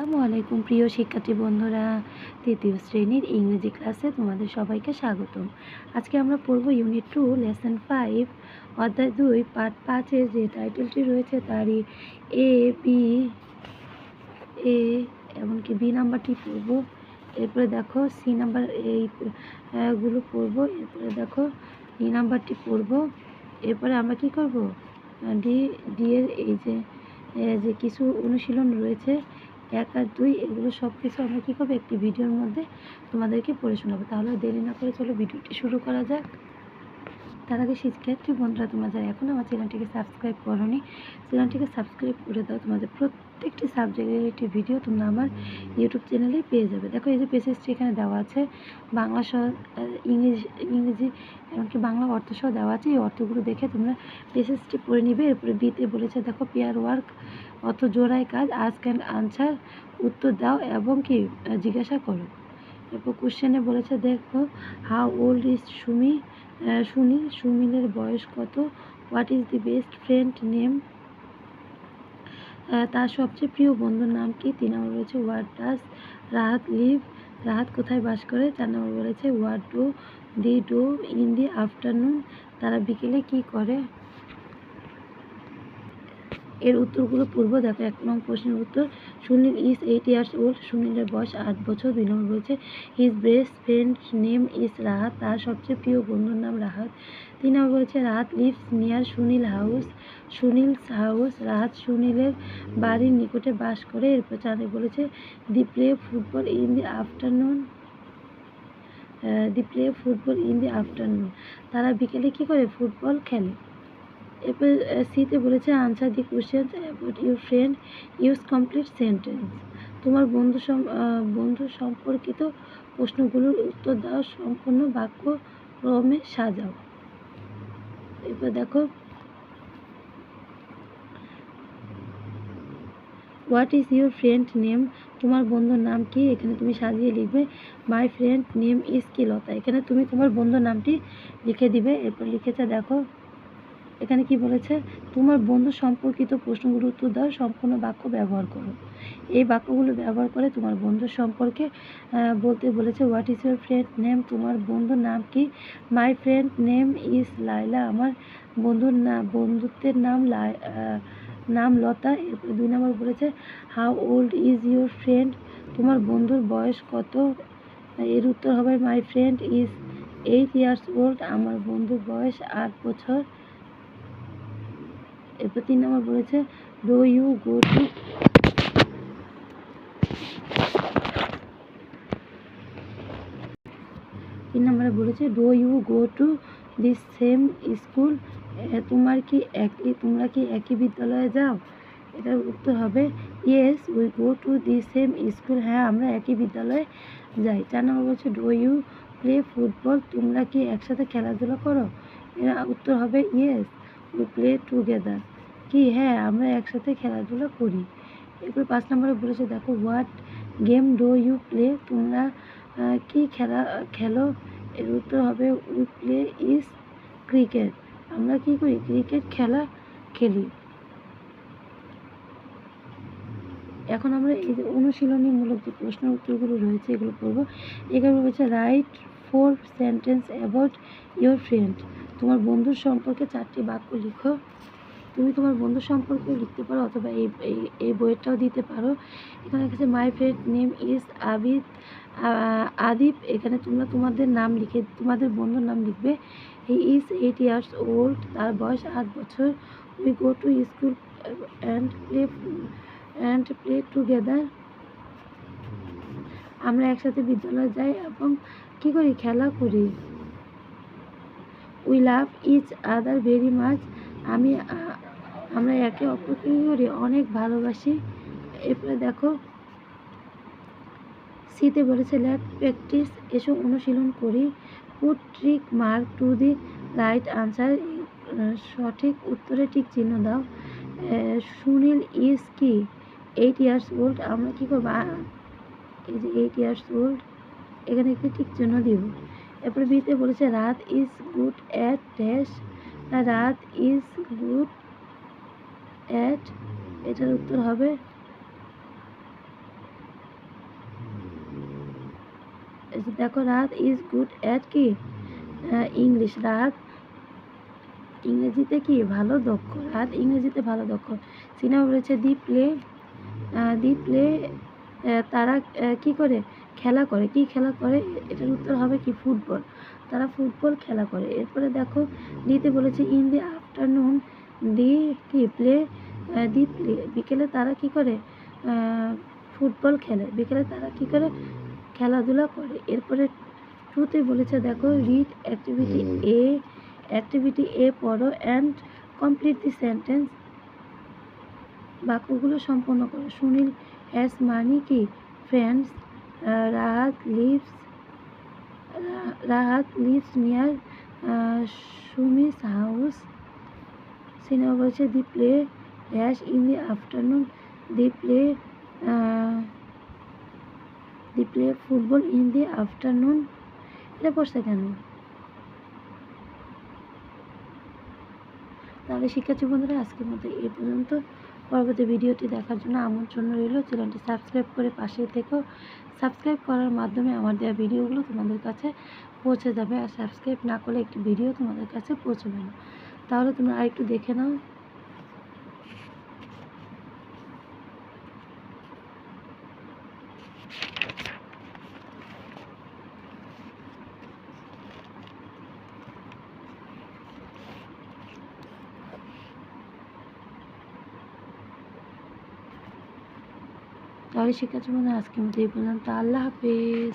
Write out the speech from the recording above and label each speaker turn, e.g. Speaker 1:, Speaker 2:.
Speaker 1: আসসালামু আলাইকুম, প্রিয় শিক্ষার্থী বন্ধুরা। তৃতীয় শ্রেণির ইংরেজি ক্লাসে তোমাদের সবাইকে স্বাগতম। আজকে আমরা পড়ব ইউনিট টু লেসন ফাইভ অধ্যায় দুই পার্ট পাঁচের যে টাইটেলটি রয়েছে তারই এ বি এ এমনকি বি নাম্বারটি পড়ব। এরপরে দেখো সি নাম্বার এই গুলো পড়ব। এরপরে দেখো ডি নাম্বারটি পড়ব। এরপরে আমরা কি করব? ডি ডি এর এই যে যে কিছু অনুশীলন রয়েছে এক আর দুই, এগুলো সব কিছু আমরা কী করব? একটি ভিডিওর মধ্যে তোমাদেরকে পড়ে শোনাবো। তাহলে দেরি না করে চলো ভিডিওটি শুরু করা যাক। তার আগে শিক্ষার্থী বন্ধুরা, তোমরা যারা এখন আমার চ্যানেলটিকে সাবস্ক্রাইব করোনি, চ্যানেলটিকে সাবস্ক্রাইব করে দাও। তোমাদের প্রত্যেকটি সাবজেক্টের একটি ভিডিও তোমরা আমার ইউটিউব চ্যানেলেই পেয়ে যাবে। দেখো, এই যে পেসেজটি এখানে দেওয়া আছে, বাংলা সহ ইংরেজি ইংরেজি, এমনকি বাংলা অর্থ সহ দেওয়া আছে। এই অর্থগুলো দেখে তোমরা পেসেজটি পড়ে নিবে। এরপরে বিতে বলেছে, দেখো পেয়ার ওয়ার্ক অর্থ জোড়ায় কাজ আস্ক অ্যান্ড আনসার উত্তর দাও এবং কি জিজ্ঞাসা করো। এরপর কোশ্চেনে বলেছে, দেখো how old is Sumi? Sunil সুনীলের বয়স কত? What is the best friend name তার সবচেয়ে প্রিয় বন্ধুর নাম কি? তিন নম্বর রয়েছে what does Rahat live Rahat কোথায় বাস করে? চার নম্বর বলেছে what do they do in the afternoon তারা বিকেলে কি করে? এর উত্তরগুলো পূর্ব দেখো এক নম্বর প্রশ্নের উত্তর, Sunil is eight years old, সুনীলের বয়স আট বছর দুই নম্বর রয়েছে। His best friend name is Rahat, তার সবচেয়ে প্রিয় বন্ধুর নাম রাহাত। তিন নম্বর বলেছে Rahat lives near Sunil house Sunil's house, Rahat সুনীলের বাড়ির নিকটে বাস করে। এরপর চারে বলেছে they play football in the afternoon they play football in the afternoon. তারা বিকেলে কী করে ফুটবল খেলে? এরপর সিতে বলেছে, answer the question about your friend use complete sentence. তোমার বন্ধু বন্ধু সম্পর্কিত প্রশ্নগুলোর উত্তর দাও সম্পূর্ণ বাক্য ক্রমে সাজাও। এরপর দেখো। What is your friend name? তোমার বন্ধুর নাম কি? এখানে তুমি সাজিয়ে লিখবে, মাই ফ্রেন্ড নেম ইজ কি লতা এখানে তুমি তোমার বন্ধুর নামটি লিখে দিবে। এরপর লিখেছে, দেখো এখানে কি বলেছে? তোমার বন্ধু সম্পর্কিত প্রশ্নগুলোর উত্তর দাও, সম্পূর্ণ বাক্য ব্যবহার করো। এই বাক্যগুলো ব্যবহার করে তোমার বন্ধুর সম্পর্কে বলতে বলেছে what is your friend name তোমার বন্ধুর নাম কি? My friend name is Laila আমার বন্ধুর নাম বন্ধুত্বের নাম লাই নাম লতা। এরপর দুই নম্বর বলেছে how old is your friend তোমার বন্ধুর বয়স কত? এর উত্তর হবে my friend is eight years old আমার বন্ধুর বয়স আট বছর। এরপর তিন নম্বর বলেছে ডো ইউ গো টু তিন নম্বরে বলেছে do you go to the same school তোমার কি একই, তোমরা কি একই বিদ্যালয়ে যাও? এটার উত্তর হবে yes we go to the same school হ্যাঁ আমরা একই বিদ্যালয়ে যাই। চার নম্বর বলছে ডো ইউ প্লে ফুটবল তোমরা কি একসাথে খেলাধুলা করো? এর উত্তর হবে ইয়েস উই প্লে টুগেদার কি হ্যাঁ আমরা একসাথে খেলাধুলা করি। এরপর পাঁচ নম্বরে বলেছে, দেখো what game do you play তোমরা কি খেলা, খেলো? এর উত্তর হবে উই প্লে ইজ ক্রিকেট আমরা কি করি? ক্রিকেট খেলা খেলি। এখন আমরা এই যে অনুশীলনীমূলক যে প্রশ্ন উত্তরগুলো রয়েছে, এগুলো পড়ব। এখানে রয়েছে write four sentence about your friend তোমার বন্ধুর সম্পর্কে চারটি বাক্য লিখো। তুমি তোমার বন্ধু সম্পর্কেও লিখতে পারো অথবা এই এই বইটাও দিতে পারো। এখানে লিখেছে my friend name is Abid Adip এখানে তোমরা তোমাদের নাম লিখে, তোমাদের বন্ধুর নাম লিখবে। He is eight years old তার বয়স আট বছর। We go to school and play and play together আমরা একসাথে বিদ্যালয়ে যাই এবং কী করি? খেলা করি। We love each other very much আমি আমরা একে অপরকে করি অনেক ভালোবাসি। এরপরে দেখো শীতে বলেছে লেট প্র্যাকটিস, এসব অনুশীলন করি। Put trick, mark to the right answer সঠিক উত্তরে ঠিক চিহ্ন দাও। সুনীল ইজ কি? এইট ইয়ার্স ওল্ড, আমরা কী করব? এই যে এইট ইয়ার্স ওল্ড, এখানে একটি ঠিক চিহ্ন দিব এরপরে বিতে বলেছে, Rat is good at dash Rat is good at এটার উত্তর হবে? দেখো, রাত ইজ গুড অ্যাট কি? ইংলিশ রাত। ইংরেজিতে কি? ভালো, দক্ষ। রাত ইংরেজিতে ভালো, দক্ষ। সিনেমা বলেছে, দি প্লে দি প্লে তারা কি করে? খেলা করে কি খেলা করে? এটার উত্তর হবে কি? ফুটবল। তারা ফুটবল খেলা করে। এরপরে দেখো দিতে বলেছে ইন দি আফটারনুন দি কি? প্লে দি প্লে বিকেলে তারা কি করে? ফুটবল খেলে। বিকেলে তারা কি করে? খেলাধুলা করে। এরপরে টুতে বলেছে দেখো read activity A activity A পড়ো অ্যান্ড কমপ্লিট দি সেন্টেন্স বাক্যগুলো সম্পন্ন করো। সুনীল হ্যাজ মানি কি? Friends Rahat lives Rahat lives near Sumi's house cinema বলছে they play dash in the afternoon, they play they play football in the afternoon. এটা পড়ছে কেন? তাহলে শিক্ষার্থী বন্ধুরা, আজকের মতো এই পর্যন্ত। পরবর্তী ভিডিওটি দেখার জন্য আমন্ত্রণ রইল। চ্যানেলটি সাবস্ক্রাইব করে পাশে থেকো। সাবস্ক্রাইব করার মাধ্যমে আমার দেওয়া ভিডিওগুলো তোমাদের কাছে পৌঁছে যাবে। আর সাবস্ক্রাইব না করলে একটি ভিডিও তোমাদের কাছে পৌঁছবে না। তাহলে তোমরা আরেকটু দেখে নাও। তাহলে শিক্ষার্থী বন্ধুরা আজকের মতো এই পর্যন্ত। আল্লাহ হাফেজ।